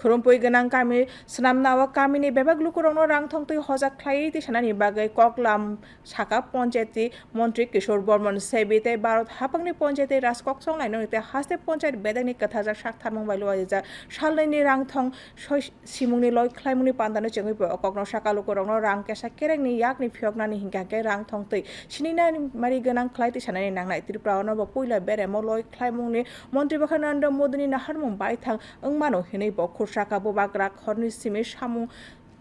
খরমপই গনাং কামি সনামনাওয়া কামিনি বেবা গ্লুকুরংনো রাং থংতই হজাক খাই তি সানানি বাগে ককলাম শাখা পঞ্চায়েতটি মন্ত্রী কিশোর বর্মন সেবি সেবিতে ভারত হাপাংনি পঞ্চায়েতে রাজকক সংলাইন হাসতে পঞ্চায়েত বেদানি কথাজার সাক্ষাৎ মুম্বাই লোয়াজা সালনাইনি রাং থং সিমুংনি লয় খ্লাইমুনি পান্দানো চেঙ্গি কগ্ন শাখা লুকুরংনো রাং কেসা কেরেংনি ইয়াকনি ফিয়কনানি হিংকাকে রাং থংতই সিনিনা মারি গনাং খাই তি সানানি নাংনাই অনব পইলা বেরেমো লয় খ্লাইমুংনি মন্ত্রী বখানন্দ মোদিনী নাহার মুম্বাই থাং ওংমানো হিনে বক্ষর 샤카보바그락 헌니심의 সামু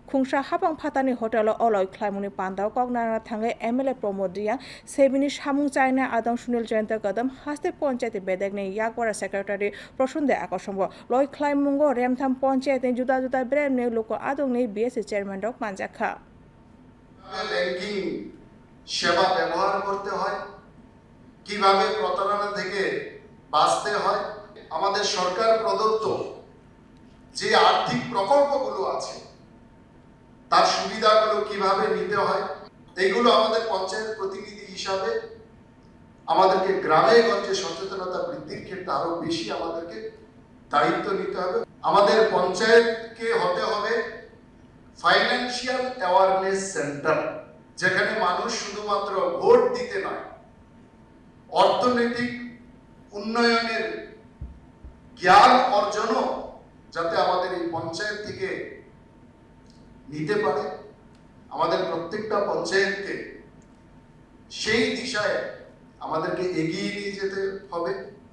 খুংসা হাবং ফাতানি হোটেল, অলয় খ্লাইমুনি পান্দাও কগনারা থাঙ্গে এমএলএ প্রমোদিয়া সেবিনি সামু চাইনা আদম সুনীল জয়ন্ত কদম, হাস্তে পঞ্চায়েতে বেদেগনে ইয়াকবরা সেক্রেটারি প্রসন্দে আকসম্ব লয় খ্লাইমুঙ্গ রেমথাম পঞ্চায়েতে জুদা জুদা ব্রেম নেই, লোক আদংনে বিএসসি চেয়ারম্যান ডক পাঞ্জাখা ব্যাংকিং সেবা ব্যবহার করতে হয়, কীভাবে প্রতারণা থেকে বাঁচতে হয়, আমাদের সরকার প্রদত্ত যে আর্থিক প্রকল্পগুলো আছে, তার সুবিধাগুলো কীভাবে নিতে হয় এগুলো আমাদের পঞ্চায়েত প্রতিনিধি হিসাবে আমাদেরকে গ্রামে গঞ্জে সচেতনতা বৃদ্ধির ক্ষেত্রে আরও বেশি আমাদেরকে দায়িত্ব নিতে হবে। আমাদের পঞ্চায়েতকে হতে হবে ফাইন্যান্সিয়াল অ্যাওয়ারনেস সেন্টার যেখানে মানুষ শুধুমাত্র ভোট দিতে নয়, অর্থনৈতিক উন্নয়নের জ্ঞান অর্জনও যাতে আমাদের এই পঞ্চায়েত থেকে নিতে পারে। আমাদের প্রত্যেকটা পঞ্চায়েতকে সেই দিশায় আমাদেরকে এগিয়ে নিয়ে যেতে হবে।